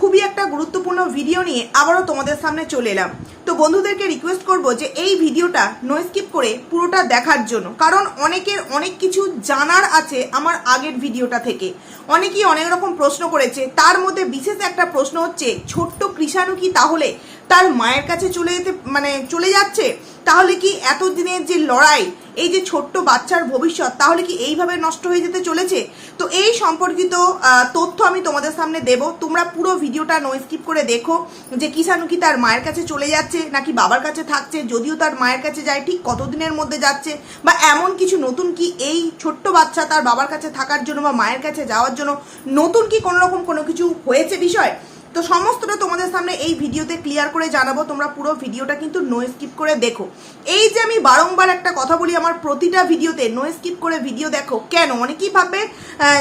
খুবই একটা গুরুত্বপূর্ণ ভিডিও নিয়ে আবারও তোমাদের সামনে চলে এলাম। তো বন্ধুদেরকে রিকোয়েস্ট করব যে এই ভিডিওটা নো স্কিপ করে পুরোটা দেখার জন্য। কারণ অনেকের অনেক কিছু জানার আছে আমার আগের ভিডিওটা থেকে। অনেকেই অনেক রকম প্রশ্ন করেছে। তার মধ্যে বিশেষ একটা প্রশ্ন হচ্ছে, ছোট্ট কৃষাণু কি তাহলে তার মায়ের কাছে চলে যেতে মানে চলে যাচ্ছে? তাহলে কি এতদিনের যে লড়াই, এই যে ছোট্ট বাচ্চার ভবিষ্যৎ, তাহলে কি এইভাবে নষ্ট হয়ে যেতে চলেছে? তো এই সম্পর্কিত তথ্য আমি তোমাদের সামনে দেব। তোমরা পুরো ভিডিওটা নো স্কিপ করে দেখো যে কিষাণু কি তার মায়ের কাছে চলে যাচ্ছে, নাকি বাবার কাছে থাকছে, যদিও তার মায়ের কাছে যায়, ঠিক কতদিনের মধ্যে যাচ্ছে, বা এমন কিছু নতুন কি এই ছোট্ট বাচ্চা তার বাবার কাছে থাকার জন্য বা মায়ের কাছে যাওয়ার জন্য নতুন কি কোনো রকম কোনো কিছু হয়েছে বিষয়? তো সমস্তটা তোমাদের সামনে এই ভিডিওতে ক্লিয়ার করে জানাব, তোমরা পুরো ভিডিওটা কিন্তু নো স্কিপ করে দেখো। এই যে আমি বারংবার একটা কথা বলি, আমার প্রতিটা ভিডিওতে নো স্কিপ করে ভিডিও দেখো। কেন? অনেকেই ভাববে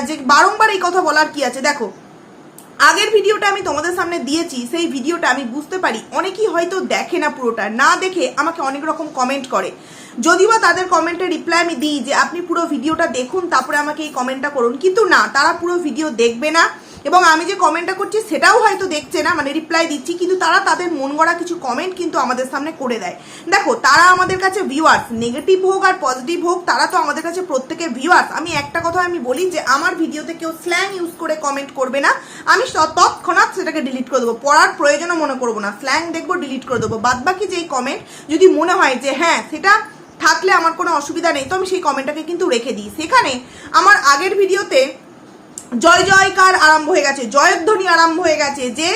যে বারংবার এই কথা বলার কি আছে? দেখো, আগের ভিডিওটা আমি তোমাদের সামনে দিয়েছি, সেই ভিডিওটা আমি বুঝতে পারি। অনেকেই হয়তো দেখে না পুরোটা, না দেখে আমাকে অনেক রকম কমেন্ট করে। যদিও বা তাদের কমেন্টে রিপ্লাই আমি দিই যে, আপনি পুরো ভিডিওটা দেখুন, তারপরে আমাকে এই কমেন্টটা করুন। কিন্তু না, তারা পুরো ভিডিও দেখবে না। এবং আমি যে কমেন্টটা করছি সেটাও হয়তো দেখছে না মানে রিপ্লাই দিচ্ছি, কিন্তু তারা তাদের মন গড়া কিছু কমেন্ট কিন্তু আমাদের সামনে করে দেয়। দেখো, তারা আমাদের কাছে ভিউয়ার্স নেগেটিভ হোক আর পজিটিভ হোক, তারা তো আমাদের কাছে প্রত্যেকে ভিউয়ার্স আমি একটা কথা আমি বলি যে, আমার ভিডিওতে কেউ স্ল্যাং ইউজ করে কমেন্ট করবে না। আমি তৎক্ষণাৎ সেটাকে ডিলিট করে দেবো। পড়ার প্রয়োজনও মনে করব না। স্ল্যাং দেখব ডিলিট করে দেবো। বাদ বাকি যেই কমেন্ট যদি মনে হয় যে হ্যাঁ সেটা থাকলে আমার কোনো অসুবিধা নেই, তো আমি সেই কমেন্টটাকে কিন্তু রেখে দিই। সেখানে আমার আগের ভিডিওতে জয় জয়কার আরম্ভ হয়ে গেছে, জয়ধ্বনি আরম্ভ হয়ে গেছে যে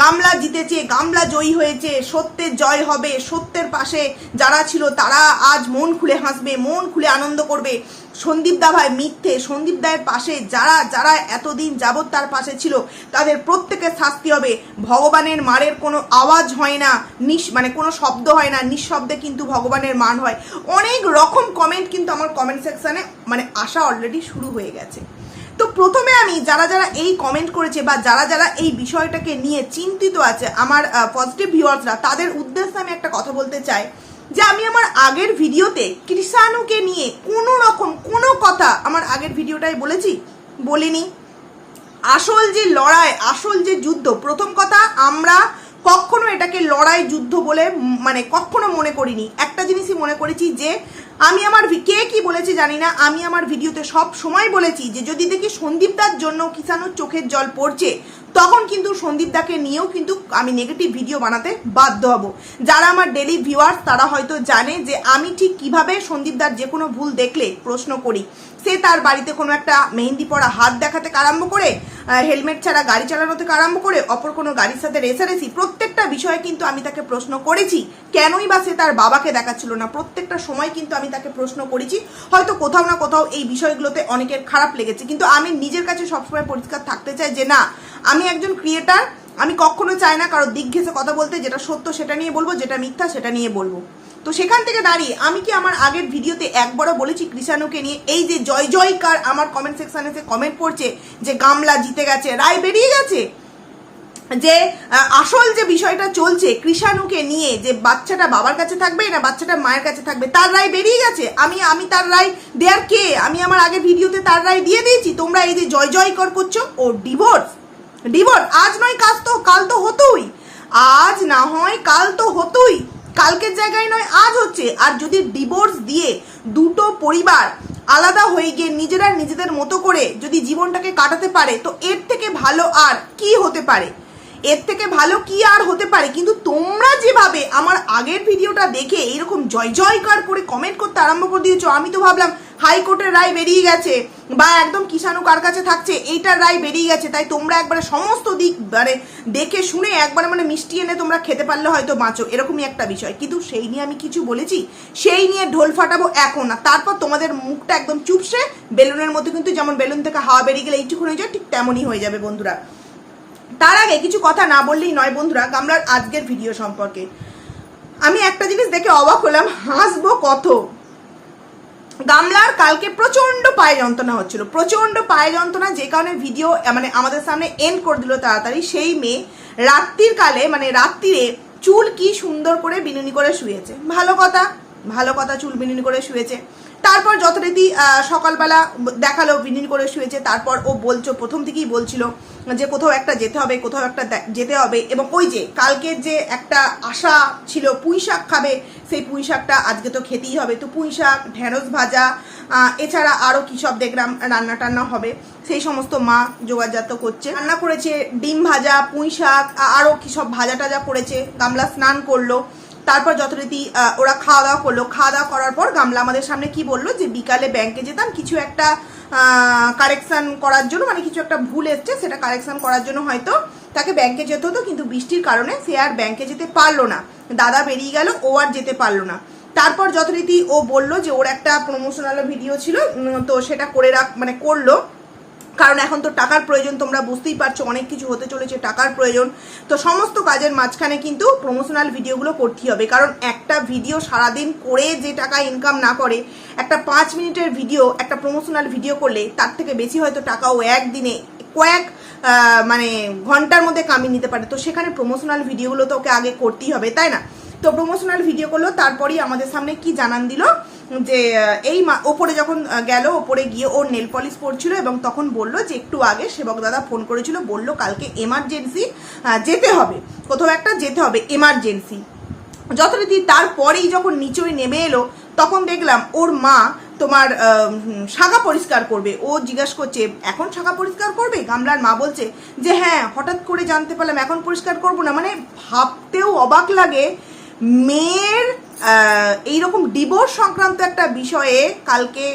গামলা জিতেছে, গামলা জয়ী হয়েছে, সত্যের জয় হবে, সত্যের পাশে যারা ছিল তারা আজ মন খুলে হাসবে, মন খুলে আনন্দ করবে। সন্দীপ দা ভাই মিথ্যে, সন্দীপ দায়ের পাশে যারা যারা এতদিন যাবৎ তার পাশে ছিল, তাদের প্রত্যেকের শাস্তি হবে। ভগবানের মারের কোনো আওয়াজ হয় না নিঃ মানে কোনো শব্দ হয় না, নিঃশব্দে কিন্তু ভগবানের মান হয়। অনেক রকম কমেন্ট কিন্তু আমার কমেন্ট সেকশানে মানে আসা অলরেডি শুরু হয়ে গেছে। তো প্রথমে আমি যারা যারা এই কমেন্ট করেছে বা যারা যারা এই বিষয়টাকে নিয়ে চিন্তিত আছে, আমার পজিটিভ ভিউয়ার্সরা তাদের উদ্দেশ্যে আমি একটা কথা বলতে চাই। যে আমি আমার আগের ভিডিওতে কৃষাণুকে নিয়ে কোনো রকম, কোনো কথা আমার আগের ভিডিওটাই বলেছি? বলিনি। আসল যে লড়াই, আসল যে যুদ্ধ, প্রথম কথা আমরা কখনো এটাকে লড়াই যুদ্ধ বলে মানে কখনো মনে করিনি। একটা জিনিসই মনে করেছি যে আমি আমার কে কি বলেছি জানি না। আমি আমার ভিডিওতে সব সময় বলেছি যে, যদি দেখি সন্দীপদার জন্য কিষানুর চোখের জল পড়ছে, তখন কিন্তু সন্দীপদাকে নিয়েও কিন্তু আমি নেগেটিভ ভিডিও বানাতে বাধ্য হব। যারা আমার ডেলি ভিউয়ার্স তারা হয়তো জানে যে, আমি ঠিক কীভাবে সন্দীপদার যে কোনো ভুল দেখলে প্রশ্ন করি। সে তার বাড়িতে কোনো একটা মেহেন্দি পরা হাত দেখাতে আরম্ভ করে হেলমেট ছাড়া গাড়ি চালানো থেকে আরম্ভ করে, অপর কোনো গাড়ির সাথে রেসারেসি, প্রত্যেকটা বিষয়ে কিন্তু আমি তাকে প্রশ্ন করেছি। কেনই বা সে তার বাবাকে দেখাচ্ছিল না? প্রত্যেকটা সময় কিন্তু আমি তাকে প্রশ্ন করেছি। হয়তো কোথাও না কোথাও এই বিষয়গুলোতে অনেকের খারাপ লেগেছে। কিন্তু আমি নিজের কাছে সবসময় পরিষ্কার থাকতে চাই যে, না, আমি একজন ক্রিয়েটার আমি কখনো চাই না কারও দিক ঘেসে কথা বলতে যেটা সত্য সেটা নিয়ে বলব, যেটা মিথ্যা সেটা নিয়ে বলব। তো সেখান থেকে দাঁড়িয়ে আমি কি আমার আগের ভিডিওতে একবারও বলেছি কৃষাণুকে নিয়ে, এই যে জয় জয়কার আমার কমেন্ট সেকশানে সে কমেন্ট করছে যে গামলা জিতে গেছে, রায় বেরিয়ে গেছে। যে আসল যে বিষয়টা চলছে কৃষাণুকে নিয়ে, যে বাচ্চাটা বাবার কাছে থাকবে না বাচ্চাটা মায়ের কাছে থাকবে, তার রায় বেরিয়ে গেছে। আমি আমি তার রায় দেয়ার কে? আমি আমার আগের ভিডিওতে তার রায় দিয়ে দিয়েছি। তোমরা এই যে জয় জয়কর করছ, ও ডিভোর্স ডিভোর্স আজ নয় কাজ তো, কাল তো হতোই। আজ না হয়, কাল তো হতোই। কালকের জায়গায় নয়, আজ হচ্ছে। আর যদি ডিভোর্স দিয়ে দুটো পরিবার আলাদা হয়ে গিয়ে নিজেরা নিজেদের মতো করে যদি জীবনটাকে কাটাতে পারে, তো এর থেকে ভালো আর কি হতে পারে? এর থেকে ভালো কি আর হতে পারে? কিন্তু তোমরা যেভাবে আমার আগের ভিডিওটা দেখে এরকম জয় জয়কার করে কমেন্ট করতে আরম্ভ করে দিয়েছ, আমি তো ভাবলাম হাইকোর্টের রায় বেরিয়ে গেছে বা একদম কিষাণু কার কাছে থাকছে, এইটার রায় বেরিয়ে গেছে। তাই তোমরা একবারে সমস্ত দিক মানে দেখে শুনে একবারে মানে মিষ্টি এনে তোমরা খেতে পারলে হয়তো বাঁচো, এরকমই একটা বিষয়। কিন্তু সেই নিয়ে আমি কিছু বলেছি, সেই নিয়ে ঢোল ফাটাবো এখন। না তারপর তোমাদের মুখটা একদম চুপসে, বেলুনের মধ্যে কিন্তু যেমন বেলুন থেকে হাওয়া বেরিয়ে গেলে এইটুকু হয়ে যায়, ঠিক তেমনই হয়ে যাবে বন্ধুরা। তার আগে কিছু কথা না বললেই নয় বন্ধুরা গামলার আজকের ভিডিও সম্পর্কে। আমি একটা জিনিস দেখে অবাক হলাম, হাসবো কত? গামলার কালকে প্রচণ্ড পায়ে যন্ত্রণা হচ্ছিল। প্রচণ্ড পায়ে যন্ত্রণা যে কারণে ভিডিও মানে আমাদের সামনে এন্ড করে দিল তাড়াতাড়ি। সেই মেয়ে রাত্রির কালে মানে রাত্রিরে চুল কি সুন্দর করে বিনুনি করে শুয়েছে। ভালো কথা ভালো কথা চুল বিনুনি করে শুয়েছে। তারপর যথারীতি সকালবেলা দেখাল বিনিন করে শুয়েছে। তারপর ও বলছো, প্রথম থেকেই বলছিল যে কোথাও একটা যেতে হবে, কোথাও একটা যেতে হবে। এবং ওই যে কালকের যে একটা আশা ছিল, পুঁই শাক খাবে, সেই পুঁই শাকটা আজকে তো খেতেই হবে। তো পুঁই শাক, ঢেঁড়স ভাজা এছাড়া আরও কী সব দেখলাম রান্না টান্না হবে। সেই সমস্ত মা যোগাযোগ করছে। রান্না করেছে ডিম ভাজা, পুঁই শাক আরও কী সব ভাজা টাজা করেছে। গামলা স্নান করল। তারপর যথারীতি ওরা খাওয়া দাওয়া করল। খাওয়া দাওয়া করার পর গামলা আমাদের সামনে কি বলল যে, বিকালে ব্যাংকে যেতাম, কিছু একটা কারেকশান করার জন্য মানে কিছু একটা ভুল এসছে, সেটা কারেকশান করার জন্য হয়তো তাকে ব্যাংকে যেতে হতো, কিন্তু বৃষ্টির কারণে সে আর ব্যাংকে যেতে পারল না। দাদা বেরিয়ে গেল, ও আর যেতে পারল না। তারপর যথারীতি ও বলল যে, ওর একটা প্রমোশনাল ভিডিও ছিল তো সেটা করে রাখ মানে করল। কারণ এখন তো টাকার প্রয়োজন, তোমরা বুঝতেই পারছ, অনেক কিছু হতে চলেছে, টাকার প্রয়োজন। তো সমস্ত কাজের মাঝখানে কিন্তু প্রমোশনাল ভিডিওগুলো করতেই হবে। কারণ একটা ভিডিও সারাদিন করে যে টাকা ইনকাম না করে, একটা পাঁচ মিনিটের ভিডিও একটা প্রমোশনাল ভিডিও করলে তার থেকে বেশি হয়তো টাকাও একদিনে কয়েক মানে ঘণ্টার মধ্যে কামিয়ে নিতে পারে। তো সেখানে প্রমোশনাল ভিডিওগুলো তো ওকে আগে করতেই হবে, তাই না? তো প্রমোশনাল ভিডিও করল, তারপরেই আমাদের সামনে কি জানান দিল? যে এই ওপরে যখন গেল, ওপরে গিয়ে ওর নেল পলিশ পড়ছিল এবং তখন বলল যে, একটু আগে সেবক দাদা ফোন করেছিল, বলল কালকে এমার্জেন্সি যেতে হবে। কোথাও একটা যেতে হবে এমার্জেন্সি যথারীতি তারপরেই যখন নিচই নেমে এলো, তখন দেখলাম ওর মা তোমার শাখা পরিষ্কার করবে। ও জিজ্ঞাসা করছে, এখন শাখা পরিষ্কার করবে? গামলার মা বলছে যে হ্যাঁ হঠাৎ করে জানতে পারলাম এখন পরিষ্কার করব না। মানে ভাবতেও অবাক লাগে। মেয়ের আহ, এইরকম ডিভোর্স সংক্রান্ত একটা বিষয়ে কালকে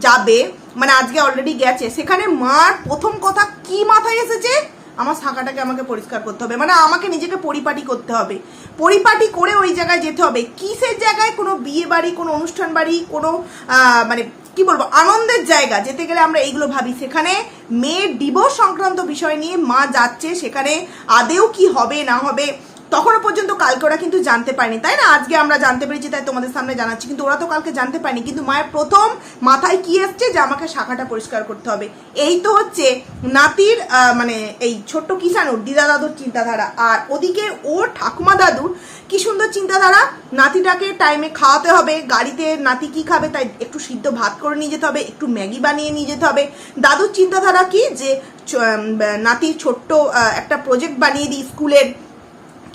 যাবে মানে আজকে অলরেডি গেছে সেখানে মার প্রথম কথা কি মাথায় এসেছে? আমার শাখাটাকে আমাকে পরিষ্কার করতে হবে মানে আমাকে নিজেকে পরিপাটি করতে হবে। পরিপাটি করে ওই জায়গায় যেতে হবে। কিসের জায়গায়? কোনো বিয়ে বাড়ি কোনো অনুষ্ঠান বাড়ি কোনো মানে কি বলব আনন্দের জায়গা যেতে গেলে আমরা এইগুলো ভাবি। সেখানে মেয়ের ডিভোর্স সংক্রান্ত বিষয় নিয়ে মা যাচ্ছে সেখানে আদেও কি হবে না হবে তখনও পর্যন্ত কালকে ওরা কিন্তু জানতে পারেনি, তাই না? আজকে আমরা জানতে পেরেছি, তাই তোমাদের সামনে জানাচ্ছি, কিন্তু ওরা তো কালকে জানতে পারেনি। কিন্তু মায়ের প্রথম মাথায় কি এসছে যে আমাকে শাখাটা পরিষ্কার করতে হবে? এই তো হচ্ছে নাতির মানে এই ছোট্ট কিষানুর দিদা দাদুর চিন্তাধারা। আর ওদিকে ওর ঠাকুমা দাদুর, কি সুন্দর চিন্তাধারা। নাতিটাকে টাইমে খাওয়াতে হবে, গাড়িতে নাতি কি খাবে তাই একটু সিদ্ধ ভাত করে নিয়ে যেতে হবে, একটু ম্যাগি বানিয়ে নিয়ে যেতে হবে। দাদুর চিন্তাধারা কি? যে নাতির ছোট্ট একটা প্রজেক্ট বানিয়ে দিই স্কুলের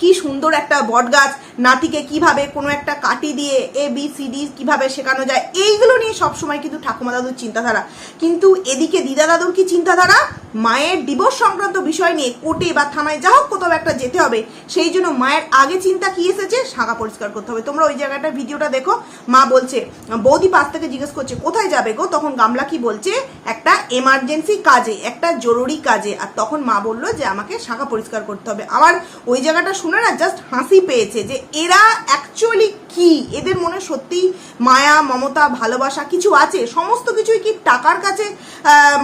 কি সুন্দর একটা বট গাছ নাতিকে কীভাবে কোনো একটা কাটি দিয়ে এ বি সি ডি কীভাবে শেখানো যায়, এইগুলো নিয়ে সবসময় কিন্তু ঠাকুমা দাদুর চিন্তাধারা। কিন্তু এদিকে দিদা দাদুর কি চিন্তাধারা? মায়ের ডিভোর্স সংক্রান্ত বিষয় নিয়ে কোর্টে বা থানায় যা হোক কোথাও একটা যেতে হবে, সেই জন্য মায়ের আগে চিন্তা কি এসেছে শাখা পরিষ্কার করতে হবে। তোমরা ওই জায়গাটা ভিডিওটা দেখো, মা বলছে, বৌদি পাশ থেকে জিজ্ঞেস করছে, কোথায় যাবে গো? তখন গামলা কি বলছে, একটা এমার্জেন্সি কাজে, একটা জরুরি কাজে। আর তখন মা বলল যে, আমাকে শাখা পরিষ্কার করতে হবে। আমার ওই জায়গাটা শুনে না জাস্ট হাসি পেয়েছে যে, এরা অ্যাকচুয়ালি কি? এদের মনে সত্যি মায়া, মমতা, ভালোবাসা কিছু আছে? সমস্ত কিছুই কি টাকার কাছে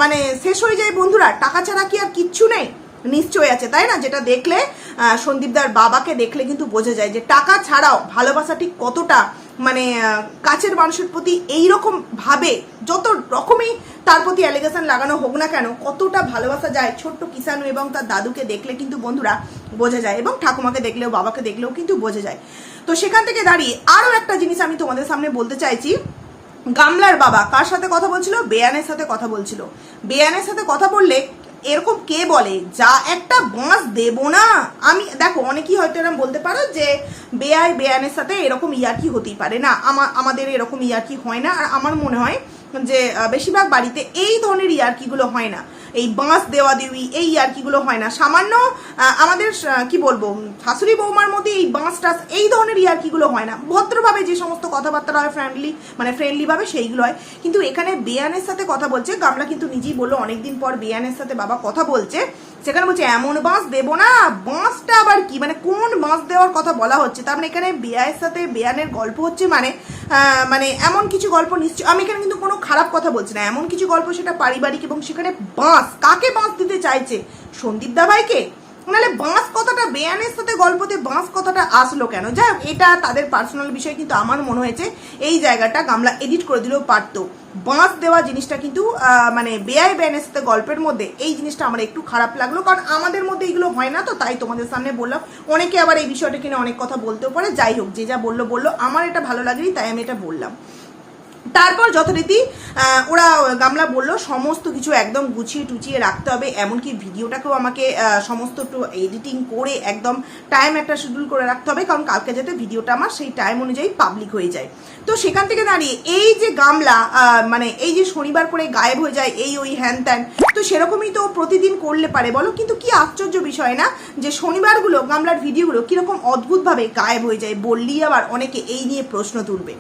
মানে শেষ হয়ে যায় বন্ধুরা? টাকা ছাড়া কি আর কিচ্ছু নেই? নিশ্চয় আছে, তাই না? যেটা দেখলে সন্দীপদার বাবাকে দেখলে কিন্তু বোঝা যায় যে টাকা ছাড়াও ভালোবাসা ঠিক কতটা মানে কাছের মানুষের প্রতি এই রকম ভাবে, যত রকমই তার প্রতি অ্যালিগেশন লাগানো হোক না কেন, কতটা ভালোবাসা যায় ছোট্ট কিষানু এবং তার দাদুকে দেখলে কিন্তু বন্ধুরা বোঝা যায় এবং ঠাকুমাকে দেখলেও বাবাকে দেখলেও কিন্তু বোঝা যায়। তো সেখান থেকে দাঁড়িয়ে আরও একটা জিনিস আমি তোমাদের সামনে বলতে চাইছি। গামলার বাবা কার সাথে কথা বলছিল? বেয়ানের সাথে কথা বলছিল। বেয়ানের সাথে কথা বললে এরকম কে বলে? যা একটা বাঁশ দেব না। আমি, দেখো, অনেকেই হয়তো এরকম বলতে পারো যে বেআই বেয়ানের সাথে এরকম ইয়ার্কি হতেই পারে না। আমার আমাদের এরকম ইয়ার্কি হয় না। আর আমার মনে হয় যে বেশিরভাগ বাড়িতে এই ধরনের ইয়ার্কিগুলো হয় না। এই বাঁশ দেওয়া দেওয়ি, এই আর ইয়ার্কিগুলো হয় না। সামান্য আমাদের কি বলব, শাশুড়ি বৌমার মধ্যে এই বাঁশ টাস এই ধরনের ইয়ার্কিগুলো হয় না। ভদ্রভাবে যে সমস্ত কথাবার্তা হয় ফ্রেন্ডলি মানে ফ্রেন্ডলিভাবে সেইগুলো হয়। কিন্তু এখানে বেয়ানের সাথে কথা বলছে, গামলা কিন্তু নিজেই বলল, অনেকদিন পর বেয়ানের সাথে বাবা কথা বলছে। সেখানে বলছে, এমন বাঁশ দেবো না, বাঁশটা আবার কি? মানে কোন বাঁশ দেওয়ার কথা বলা হচ্ছে? তার মানে এখানে বেয়ায়ের সাথে বেয়ানের গল্প হচ্ছে মানে মানে এমন কিছু গল্প নিশ্চয়, আমি এখানে কিন্তু কোনো খারাপ কথা বলছি না। এমন কিছু গল্প সেটা পারিবারিক এবং সেখানে বাঁশ, কাকে বাঁশ দিতে চাইছে? সন্দীপ দাভাইকে নাহলে বাঁশ কথাটা বেয়ানের সাথে গল্পতে বাঁশ কথাটা আসলো কেন? যাই এটা তাদের পার্সোনাল বিষয়, কিন্তু আমার মনে হয়েছে এই জায়গাটা গামলা এডিট করে দিলেও পারতো। বাঁশ দেওয়া জিনিসটা কিন্তু মানে বেআই বেয়ানের সাথে গল্পের মধ্যে এই জিনিসটা আমার একটু খারাপ লাগল, কারণ আমাদের মধ্যে এগুলো হয় না তো, তাই তোমাদের সামনে বললাম। অনেকে আবার এই বিষয়টা কিনে অনেক কথা বলতেও পারে। যাই হোক, যে যা বলল বলল। আমার এটা ভালো লাগেনি, তাই আমি এটা বললাম। তারপর যথারীতি ওরা গামলা বলল, সমস্ত কিছু একদম গুছিয়ে টুচিয়ে রাখতে হবে, এমনকি ভিডিওটাকেও আমাকে সমস্ত একটু এডিটিং করে একদম টাইম একটা শিডিউল করে রাখতে হবে, কারণ কালকে যাতে ভিডিওটা আমার সেই টাইম অনুযায়ী পাবলিক হয়ে যায়। তো সেখান থেকে দাঁড়িয়ে এই যে গামলা মানে এই যে শনিবার করে গায়েব হয়ে যায়, এই ওই হ্যান ত্যান তো সেরকমই তো প্রতিদিন করলে পারে, বলো? কিন্তু কি আশ্চর্য বিষয় না, যে শনিবারগুলো গামলার ভিডিওগুলো কীরকম অদ্ভুতভাবে গায়েব হয়ে যায়, বললেই আবার অনেকে এই নিয়ে প্রশ্ন তুলবে।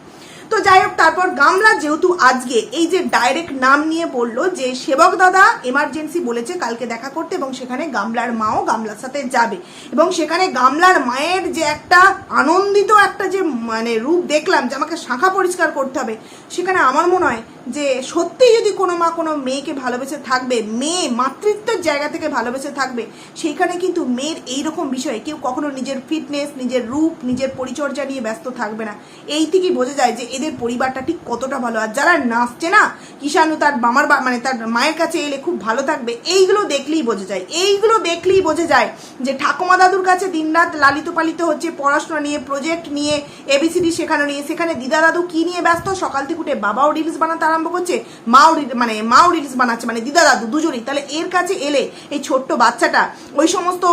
তো যাই হোক, তারপর গামলা যেহেতু আজকে এই যে ডাইরেক্ট নাম নিয়ে বলল যে সেবক দাদা এমার্জেন্সি বলেছে কালকে দেখা করতে এবং সেখানে গামলার মাও গামলার সাথে যাবে। এবং সেখানে গামলার মায়ের যে একটা আনন্দিত একটা যে মানে রূপ দেখলাম যে আমাকে শাখা পরিষ্কার করতে হবে, সেখানে আমার মনে হয় যে সত্যি যদি কোনো মা কোনো মেয়েকে ভালোবেসে থাকবে, মেয়ে মাতৃত্বের জায়গা থেকে ভালোবেসে থাকবে, সেইখানে কিন্তু মেয়ের এই রকম বিষয়ে কেউ কখনো নিজের ফিটনেস নিজের রূপ, নিজের পরিচর্যা নিয়ে ব্যস্ত থাকবে না। এই থেকেই বোঝা যায় যে এদের পরিবারটা ঠিক কতটা ভালো। আর যারা নাচছে না, কিষাণু তার মামার মানে তার মায়ের কাছে এলে খুব ভালো থাকবে। এইগুলো দেখলেই বোঝা যায়। এইগুলো দেখলেই বোঝা যায় যে ঠাকুমা দাদুর কাছে দিনরাত লালিত পালিত হচ্ছে, পড়াশোনা নিয়ে প্রজেক্ট নিয়ে এবিসিডি শেখানো নিয়ে, সেখানে দিদা দাদু কি নিয়ে ব্যস্ত? সকাল থেকে উঠে বাবাও রিলস বানাতে আরম্ভ করছে মাও মানে মাও রিলস বানাচ্ছে মানে দিদা দাদু দুজনই। তাহলে এর কাছে এলে এই ছোট্ট বাচ্চাটা ওই সমস্ত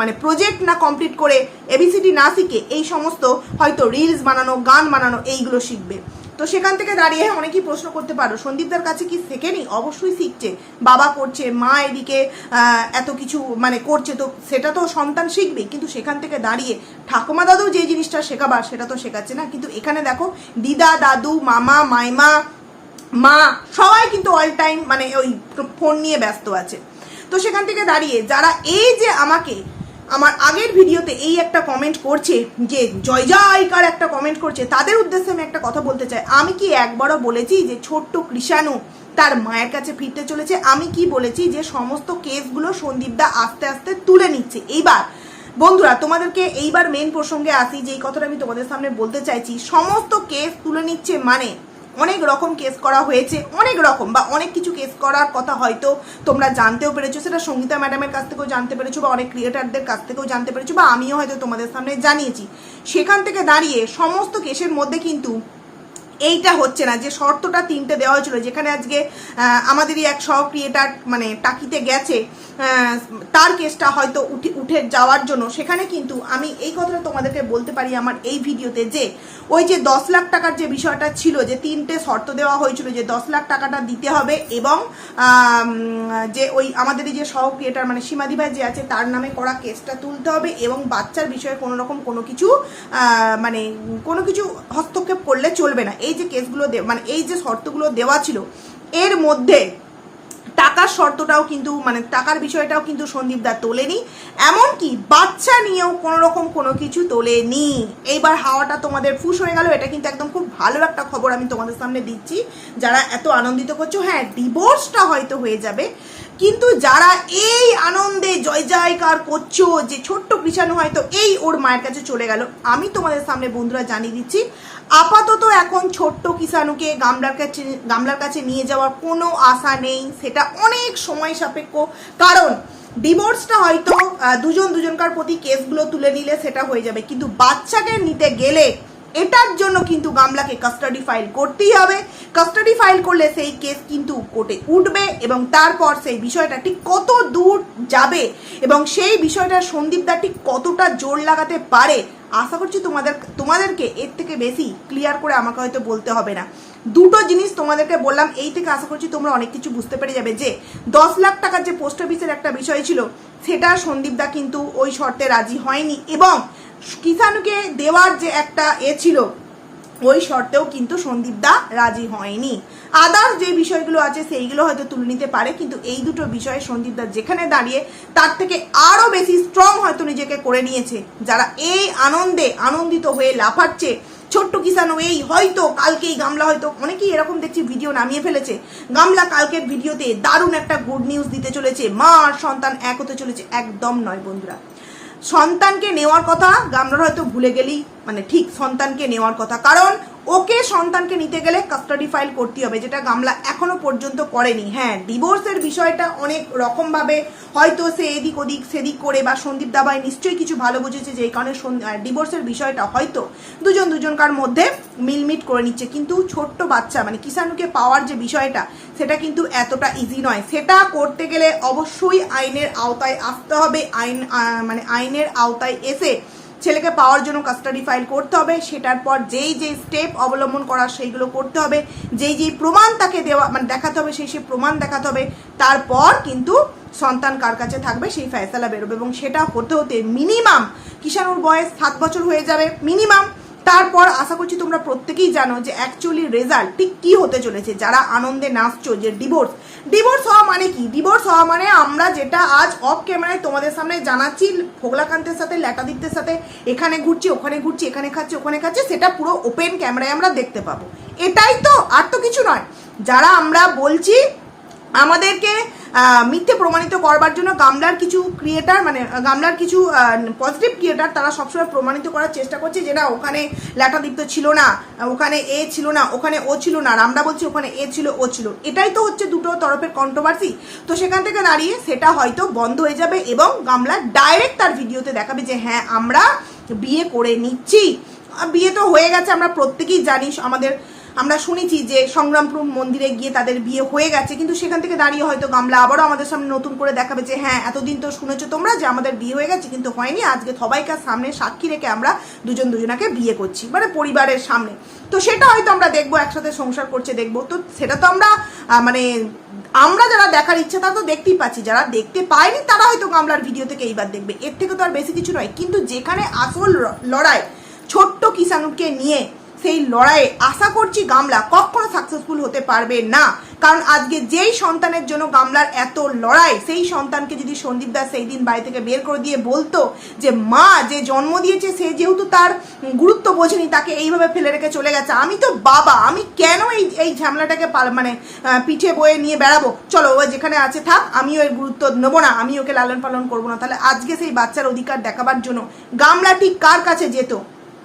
মানে প্রজেক্ট না কমপ্লিট করে এবিসিডি না শিখে এই সমস্ত হয়তো রিলস বানানো, গান বানানো, এইগুলো শিখবে। তো সেখান থেকে দাঁড়িয়ে অনেকেই প্রশ্ন করতে পারো, সন্দীপদার কাছে কি শেখেনি? অবশ্যই শিখছে। বাবা করছে, মা এদিকে এত কিছু মানে করছে, তো সেটা তো সন্তান শিখবে। কিন্তু সেখান থেকে দাঁড়িয়ে ঠাকুমা দাদু যে জিনিসটা শেখাবার, সেটা তো শেখাচ্ছে না। কিন্তু এখানে দেখো, দিদা দাদু, মামা, মাইমা মা সবাই কিন্তু অল টাইম মানে ওই ফোন নিয়ে ব্যস্ত আছে। তো সেখান থেকে দাঁড়িয়ে যারা এই যে আমাকে আমার আগের ভিডিওতে এই একটা কমেন্ট করছে, যে জয় জয়কার একটা কমেন্ট করছে, তাদের উদ্দেশ্যে আমি একটা কথা বলতে চাই। আমি কি একবারও বলেছি যে ছোট্ট কৃষাণু তার মায়ের কাছে ফিরতে চলেছে? আমি কি বলেছি যে সমস্ত কেসগুলো সন্দীপদা আস্তে আস্তে তুলে নিচ্ছে? এইবার, বন্ধুরা, তোমাদেরকে এইবার মেন প্রসঙ্গে আসি যে এই কথাটা আমি তোমাদের সামনে বলতে চাইছি, সমস্ত কেস তুলে নিচ্ছে মানে অনেক রকম কেস করা হয়েছে, অনেক রকম বা অনেক কিছু কেস করার কথা হয়তো তোমরা জানতেও পেরেছ। সেটা সঙ্গীতা ম্যাডামের কাছ থেকেও জানতে পেরেছ বা অনেক ক্রিয়েটারদের কাছ থেকেও জানতে পেরেছ বা আমিও হয়তো তোমাদের সামনে জানিয়েছি। সেখান থেকে দাঁড়িয়ে সমস্ত কেসের মধ্যে কিন্তু এইটা হচ্ছে না, যে শর্তটা তিনটে দেওয়া হয়েছিল, যেখানে আজকে আমাদেরই এক সহ ক্রিয়েটার মানে টাকিতে গেছে তার কেসটা হয়তো উঠে উঠে যাওয়ার জন্য। সেখানে কিন্তু আমি এই কথাটা তোমাদেরকে বলতে পারি আমার এই ভিডিওতে যে, ওই যে দশ লাখ টাকার যে বিষয়টা ছিল, যে তিনটে শর্ত দেওয়া হয়েছিল, যে দশ লাখ টাকাটা দিতে হবে এবং যে ওই আমাদেরই যে সহ ক্রিয়েটার মানে সীমাদি ভাই যে আছে, তার নামে করা কেসটা তুলতে হবে এবং বাচ্চার বিষয়ে কোনো রকম কোনো কিছু মানে কোনো কিছু হস্তক্ষেপ করলে চলবে না। এই যে কেসগুলো মানে এই যে শর্তগুলো দেওয়া ছিল, এর মধ্যে টাকার শর্তটাও কিন্তু মানে টাকার বিষয়টাও কিন্তু সন্দীপ দা তোলেনি। এমনকি বাচ্চা নিয়েও কোনো রকম কোনো কিছু তোলেনি। এইবার হাওয়াটা তোমাদের ফুস হয়ে গেল, এটা কিন্তু একদম খুব ভালো একটা খবর আমি তোমাদের সামনে দিচ্ছি। যারা এত আনন্দিত করছ হ্যাঁ ডিভোর্সটা হয়তো হয়ে যাবে। কিন্তু যারা এই আনন্দে জয় জয়কার করছ, যে ছোট্ট কৃষাণু হয়তো এই ওর মায়ের কাছে চলে গেল, আমি তোমাদের সামনে বন্ধুরা জানিয়ে দিচ্ছি, আপাতত এখন ছোট্ট কিষাণুকে গামলার কাছে গামলার কাছে নিয়ে যাওয়ার কোনো আশা নেই, সেটা অনেক সময় সাপেক্ষ। কারণ ডিভোর্সটা হয়তো দুজন দুজনকার প্রতি কেসগুলো তুলে নিলে সেটা হয়ে যাবে, কিন্তু বাচ্চাকে নিতে গেলে এটার জন্য কিন্তু গামলাকে কাস্টাডি ফাইল করতেই হবে। কাস্টাডি ফাইল করলে সেই কেস কিন্তু কোর্টে উঠবে এবং তারপর সেই বিষয়টা ঠিক কত দূর যাবে এবং সেই বিষয়টা সন্দীপদা ঠিক কতটা জোর লাগাতে পারে? আশা করছি তোমাদের তোমাদেরকে এর থেকে বেশি ক্লিয়ার করে আমাকে হয়তো বলতে হবে না। দুটো জিনিস তোমাদেরকে বললাম, এই থেকে আশা করছি তোমরা অনেক কিছু বুঝতে পেরে যাবে যে, দশ লাখ টাকার যে পোস্ট অফিসের একটা বিষয় ছিল, সেটা সন্দীপদা কিন্তু ওই শর্তে রাজি হয়নি এবং কিষাণুকে দেওয়ার যে একটা এ ছিল, ওই শর্তেও কিন্তু সন্দীপ দা রাজি হয়নি। আদার্স যে বিষয়গুলো আছে, সেইগুলো হয়তো তুলে নিতে পারে, কিন্তু এই দুটো বিষয়ে সন্দীপ দা যেখানে দাঁড়িয়ে, তার থেকে আরও বেশি স্ট্রং হয়তো নিজেকে করে নিয়েছে। যারা এই আনন্দে আনন্দিত হয়ে লাফাচ্ছে, ছোট্ট কিষানও এই, হয়তো কালকেই গামলা, হয়তো অনেকেই এরকম দেখছি ভিডিও নামিয়ে ফেলেছে। গামলা কালকের ভিডিওতে দারুণ একটা গুড নিউজ দিতে চলেছে। মা আর সন্তান এক হতে চলেছে। একদম নয় বন্ধুরা। সন্তানকে নেওয়ার কথা আমরা হয়তো ভুলে গেলেই মানে ঠিক সন্তানকে নেওয়ার কথা। কারণ ওকে সন্তানকে নিতে গেলে কাস্টাডি ফাইল করতে হবে, যেটা গামলা এখনও পর্যন্ত করেনি। হ্যাঁ ডিভোর্সের বিষয়টা অনেক রকমভাবে হয়তো সে এদিক ওদিক, সেদিক করে বা সন্দীপ দাবাই নিশ্চয়ই কিছু ভালো বুঝেছে যে এই কারণে ডিভোর্সের বিষয়টা হয়তো দুজন দুজনকার মধ্যে মিলমিট করে নিচ্ছে। কিন্তু ছোট্ট বাচ্চা মানে কিষাণুকে পাওয়ার যে বিষয়টা, সেটা কিন্তু এতটা ইজি নয়। সেটা করতে গেলে অবশ্যই আইনের আওতায় আসতে হবে। আইন মানে আইনের আওতায় এসে ছেলেকে পাওয়ার জন্য কাস্টাডি ফাইল করতে হবে। সেটার পর যেই যেই স্টেপ অবলম্বন করার সেইগুলো করতে হবে। যেই যেই প্রমাণ তাকে দেওয়া মানে দেখাতে হবে, সেই সেই প্রমাণ দেখাতে হবে। তারপর কিন্তু সন্তান কার কাছে থাকবে সেই ফয়সালা বেরোবে এবং সেটা হতে হতে মিনিমাম কিষাণুর বয়স সাত বছর হয়ে যাবে। মিনিমাম তারপর আশা করছি তোমরা প্রত্যেকেই জানো যে অ্যাকচুয়ালি রেজাল্ট ঠিক কি হতে চলেছে, যারা আনন্দে নাচছো যে ডিভোর্স ডিভোর্স হওয়া মানে কি? ডিভোর্স হওয়া মানে আমরা যেটা আজ অফ ক্যামেরায় তোমাদের সামনে জানাচ্ছি ফোগলাকান্তের সাথে, ল্যাটাদিত্যের সাথে, এখানে ঘুরছি, ওখানে ঘুরছি, এখানে খাচ্ছি, ওখানে খাচ্ছি, সেটা পুরো ওপেন ক্যামেরায় আমরা দেখতে পাবো। এটাই তো, আর তো কিছু নয়। যারা আমরা বলছি আমাদেরকে মিথ্যে প্রমাণিত করবার জন্য গামলার কিছু ক্রিয়েটার মানে গামলার কিছু পজিটিভ ক্রিয়েটার তারা সবসময় প্রমাণিত করার চেষ্টা করছে যে না ওখানে ল্যাটাদীপ্ত ছিল না, ওখানে এ ছিল না, ওখানে ও ছিল না আর আমরা বলছি ওখানে এ ছিল, ও ছিল। এটাই তো হচ্ছে দুটো তরফের কন্ট্রোভার্সি তো সেখান থেকে দাঁড়িয়ে সেটা হয়তো বন্ধ হয়ে যাবে এবং গামলা ডাইরেক্ট তার ভিডিওতে দেখাবে যে হ্যাঁ আমরা বিয়ে করে নিচ্ছি। বিয়ে তো হয়ে গেছে, আমরা প্রত্যেকেই জানি, আমাদের আমরা শুনেছি যে সংগ্রামপুর মন্দিরে গিয়ে তাদের বিয়ে হয়ে গেছে, কিন্তু সেখান থেকে দাঁড়িয়ে হয়তো গামলা আবারও আমাদের সামনে নতুন করে দেখাবে যে হ্যাঁ এতদিন তো শুনেছো তোমরা যে আমাদের বিয়ে হয়ে গেছে, কিন্তু হয়নি, আজকে সবাইকার সামনে সাক্ষী রেখে আমরা দুজন দুজনাকে বিয়ে করছি মানে পরিবারের সামনে। তো সেটা হয়তো আমরা দেখব, একসাথে সংসার করছে দেখব। তো সেটা তো আমরা মানে আমরা যারা দেখার ইচ্ছা, তারা তো দেখতেই পাচ্ছি, যারা দেখতে পায়নি, তারা হয়তো গামলার ভিডিও থেকে এইবার দেখবে। এর থেকে তো আর বেশি কিছু নয়, কিন্তু যেখানে আসল লড়াই ছোট্ট কিষাণুকে নিয়ে সেই লড়াইয়ে আশা করছি গামলা কখনো সাকসেসফুল হতে পারবে না। কারণ আজকে যেই সন্তানের জন্য গামলার এত লড়াই, সেই সন্তানকে যদি সন্দীপ দাস সেই দিন বাড়ি থেকে বের করে দিয়ে বলতো যে, মা, যে জন্ম দিয়েছে সে যেহেতু তার গুরুত্ব বোঝেনি, তাকে এইভাবে ফেলে রেখে চলে গেছে। আমি তো বাবা, আমি কেন এই এই ঝামেলাটাকে মানে পিঠে বয়ে নিয়ে বেড়াবো? চলো, ও যেখানে আছে থাক, আমিও এর গুরুত্ব নেব না, আমি ওকে লালন পালন করব না। তাহলে আজকে সেই বাচ্চার অধিকার দেখাবার জন্য গামলা ঠিক কার কাছে যেত?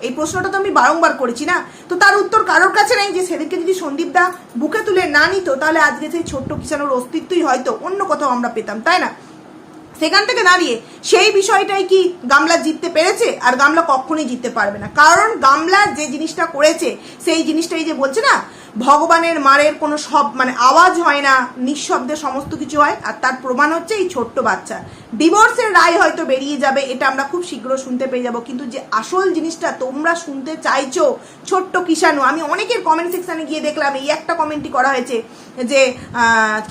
এই প্রশ্নটা তো আমি বারংবার করেছি না? তো তার উত্তর কারোর কাছে নেই যে সেদিনকে যদি সন্দীপ দা বুকে তুলে না নিত, তাহলে আজকে সেই ছোট্ট কিষানোর অস্তিত্বই হয়তো অন্য কোথাও আমরা পেতাম, তাই না? সেখান থেকে দাঁড়িয়ে সেই বিষয়টাই কি গামলা জিততে পেরেছে আর গামলা কখনোই জিততে পারবে না? কারণ গামলা যে জিনিসটা করেছে, সেই জিনিসটাই যে বলছে না, ভগবানের মারের কোনো সব মানে আওয়াজ হয় না, নিঃশব্দে সমস্ত কিছু হয় আর তার প্রমাণ হচ্ছে এই ছোট্ট বাচ্চা। ডিভোর্সের রায় হয়তো বেরিয়ে যাবে, এটা আমরা খুব শীঘ্র শুনতে পেয়ে যাব। কিন্তু যে আসল জিনিসটা তোমরা শুনতে চাইছো, ছোট্ট কিষাণু আমি অনেকের কমেন্ট সেকশানে গিয়ে দেখলাম, এই একটা কমেন্টই করা হয়েছে যে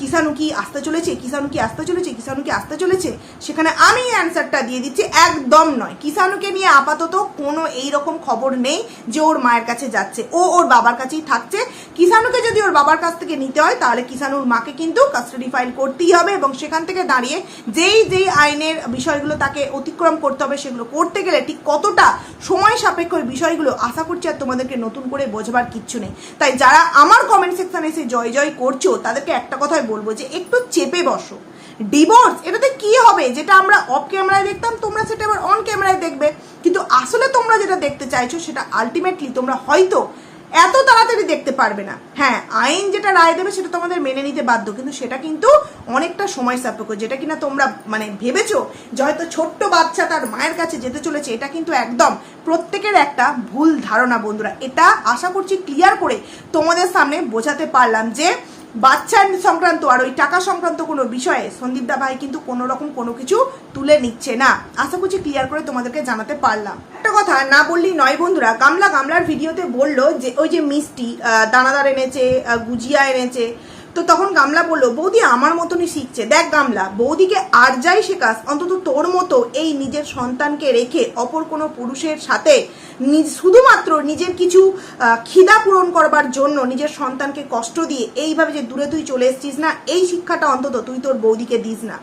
কিষাণু কি আসতে চলেছে কিষাণু কি আসতে চলেছে কিষাণু কি আসতে চলেছে? সেখানে আমি অ্যান্সারটা দিয়ে দিচ্ছি, একদম নয়। কিষাণুকে নিয়ে আপাতত কোনো এই রকম খবর নেই যে ওর মায়ের কাছে যাচ্ছে। ও ওর বাবার কাছেই থাকছে। কিষাণুকে যদি ওর বাবার কাছ থেকে নিতে হয়, তাহলে কিষাণুর মাকে কিন্তু কাস্টাডি ফাইল করতেই হবে এবং সেখান থেকে দাঁড়িয়ে যেই যেই আইনের বিষয়গুলো তাকে অতিক্রম করতে হবে, সেগুলো করতে গেলে ঠিক কতটা সময় সাপেক্ষ বিষয়গুলো আশা করছি আর তোমাদেরকে নতুন করে বোঝবার কিচ্ছু নেই। তাই যারা আমার কমেন্ট সেকশনে এসে জয় জয় করছ, তাদেরকে একটা কথাই বলব যে একটু চেপে বসো। ডিভোর্স এটাতে কি হবে? যেটা আমরা অফ ক্যামেরায় দেখতাম, তোমরা সেটা আবার অন ক্যামেরায় দেখবে। কিন্তু আসলে তোমরা যেটা দেখতে চাইছো, সেটা আলটিমেটলি তোমরা হয়তো এত তাড়াতাড়ি দেখতে পারবে না। হ্যাঁ আইন যেটা রায় দেবে সেটা তোমাদের মেনে নিতে বাধ্য, কিন্তু সেটা কিন্তু অনেকটা সময় সাপেক্ষ, যেটা কিনা তোমরা মানে ভেবেছো যে হয়তো ছোট্ট বাচ্চা তার মায়ের কাছে যেতে চলেছে, এটা কিন্তু একদম প্রত্যেকের একটা ভুল ধারণা, বন্ধুরা। এটা আশা করছি ক্লিয়ার করে তোমাদের সামনে বোঝাতে পারলাম যে বাচ্চা সংক্রান্ত আর ওই টাকা সংক্রান্ত কোনো বিষয়ে সন্দীপ দা ভাই কিন্তু কোনো রকম কোনো কিছু তুলে নিচ্ছে না। আশা করছি ক্লিয়ার করে তোমাদেরকে জানাতে পারলাম। একটা কথা না বললি নয় বন্ধুরা, গামলা গামলার ভিডিওতে বলল যে, ওই যে মিষ্টি দানাদার এনেছে গুজিয়া এনেছে তো তখন গামলা বলল, বৌদি আমার মতনই শিখছে। দেখ গামলা, বৌদিকে আর যাই শেখাস, অন্তত তোর মতো এই নিজের সন্তানকে রেখে অপর কোনো পুরুষের সাথে শুধুমাত্র নিজের কিছু খিদা পূরণ করবার জন্য নিজের সন্তানকে কষ্ট দিয়ে এইভাবে যে দূরে তুই চলে এসছিস না, এই শিক্ষাটা অন্তত তুই তোর বৌদিকে দিস না।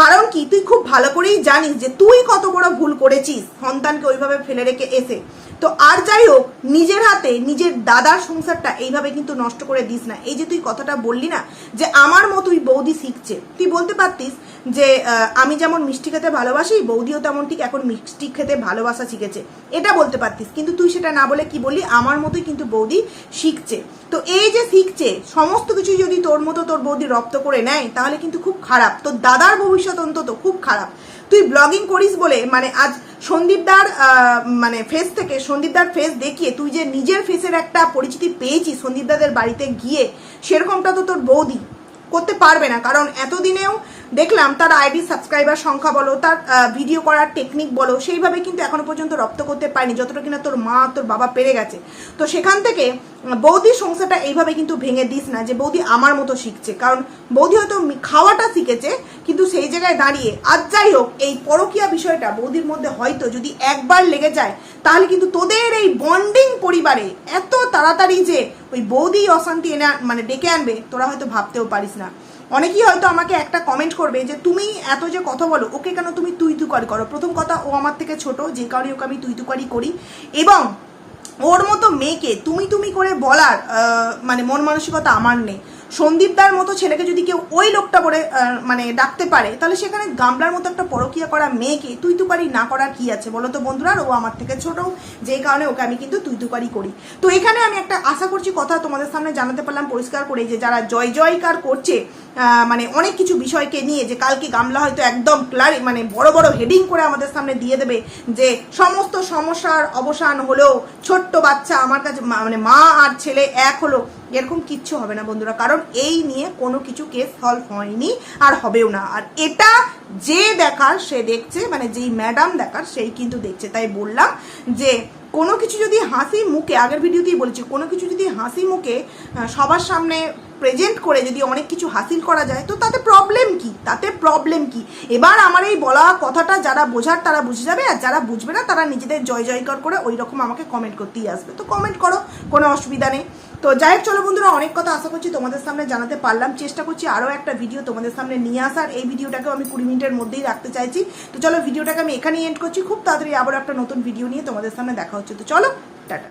কারণ কি? তুই খুব ভালো করেই জানিস যে তুই কত বড় ভুল করেছিস সন্তানকে ওইভাবে ফেলে রেখে এসে। তো আর যাই হোক, নিজের হাতে নিজের দাদার সংসারটা এইভাবে কিন্তু নষ্ট করে দিস না। এই যে তুই কথাটা বললি না, যে আমার মতোই বৌদি শিখছে। তুই বলতে পারতিস যে আমি যেমন মিষ্টি খেতে ভালোবাসি, বৌদিও তেমন ঠিক এখন মিষ্টি খেতে ভালোবাসা শিখেছে। এটা বলতে পারতিস, কিন্তু তুই সেটা না বলে কি বললি? আমার মতোই কিন্তু বৌদি শিখছে। তো এই যে শিখছে, সমস্ত কিছু যদি তোর মতো তোর বৌদি রপ্ত করে নেয়, তাহলে কিন্তু খুব খারাপ। তোর দাদার ভবিষ্যৎ অন্তত খুব খারাপ। তুই ব্লগিং করিস বলে মানে আজ সন্দীপদার মানে ফেস থেকে সন্দীপদার ফেস দেখিয়ে তুই যে নিজের ফেসের একটা পরিচিতি পেয়েছিস সন্দীপদাদের বাড়িতে গিয়ে, সেরকমটা তো তোর বৌদি করতে পারবে না। কারণ এতদিনেও দেখলাম তার আইডি সাবস্ক্রাইবার সংখ্যা বলো, তার ভিডিও করার টেকনিক বলো, সেইভাবে কিন্তু এখনও পর্যন্ত রপ্ত করতে পারেনি, যতটা কিনা তোর মা, তোর বাবা পেরে গেছে। তো সেখান থেকে বৌদির সংসারটা এইভাবে কিন্তু ভেঙে দিস না যে বৌদি আমার মতো শিখছে। কারণ বৌদি হয়তো খাওয়াটা শিখেছে, কিন্তু সেই জায়গায় দাঁড়িয়ে আজ যাই হোক, এই পরকীয়া বিষয়টা বৌদির মধ্যে হয়তো যদি একবার লেগে যায়, তাহলে কিন্তু তোদের এই বন্ডিং পরিবারে এত তাড়াতাড়ি যে ওই বৌদি অশান্তি এনে মানে ডেকে আনবে, তোরা হয়তো ভাবতেও পারিস না। অনেকেই হয়তো আমাকে একটা কমেন্ট করবে যে, তুমি এত যে কথা বলো, ওকে কেন তুমি তুই তুকারি করো? প্রথম কথা, ও আমার থেকে ছোট, যে কারণে ওকে আমি তুই তুকারি করি। এবং ওর মতো মেয়েকে তুমি তুমি করে বলার মানে মন মানসিকতা আমার নেই। সন্দীপদার মতো ছেলেকে যদি কেউ ওই লোকটা বলে মানে ডাকতে পারে, তাহলে সেখানে গামলার মতো একটা পরকিয়া করা মেয়েকে তুই তুকারি না করার কি আছে? বলো তো বন্ধুরা ও আমার থেকে ছোট যেই কারণে ওকে আমি কিন্তু তুই তুকারি করি। তো এখানে আমি একটা আশা করছি, কথা তোমাদের সামনে জানাতে পারলাম, পরিষ্কার করে যে, যারা জয় জয়কার করছে মানে অনেক কিছু বিষয়কে নিয়ে যে কালকে গামলা হয়তো একদম ক্লারি মানে বড় বড় হেডিং করে আমাদের সামনে দিয়ে দেবে যে সমস্ত সমস্যার অবসান হলেও ছোট্ট বাচ্চা আমার কাছে মানে মা আর ছেলে এক হলো, এরকম কিচ্ছু হবে না বন্ধুরা। কারণ এই নিয়ে কোনো কিছু কেস সলভ হয়নি আর হবেও না। আর এটা যে দেখার সে দেখছে মানে যেই ম্যাডাম দেখার সেই কিন্তু দেখছে। তাই বললাম যে কোনো কিছু যদি হাসি মুখে, আগের ভিডিওতেই বলেছি, কোনো কিছু যদি হাসি মুখে সবার সামনে প্রেজেন্ট করে যদি অনেক কিছু হাসিল করা যায়, তো তাতে প্রবলেম কি? তাতে প্রবলেম কি? এবার আমার এই বলা কথাটা যারা বোঝার তারা বুঝে যাবে, আর যারা বুঝবে না তারা নিজেদের জয় জয়কার করে ওই রকম আমাকে কমেন্ট করতেই আসবে। তো কমেন্ট করো, কোনো অসুবিধা নেই। তো যাই হোক, চলো বন্ধুরা, অনেক কথা আশা করছি তোমাদের সামনে জানাতে পারলাম। চেষ্টা করছি আরও একটা ভিডিও তোমাদের সামনে নিয়ে আসার। এই ভিডিওটাকেও আমি কুড়ি মিনিটের মধ্যেই রাখতে চাইছি। তো চলো ভিডিওটাকে আমি এখানেই এন্ড করছি। খুব তাড়াতাড়ি আবার একটা নতুন ভিডিও নিয়ে তোমাদের সামনে দেখা হচ্ছে। তো চলো, টাটা।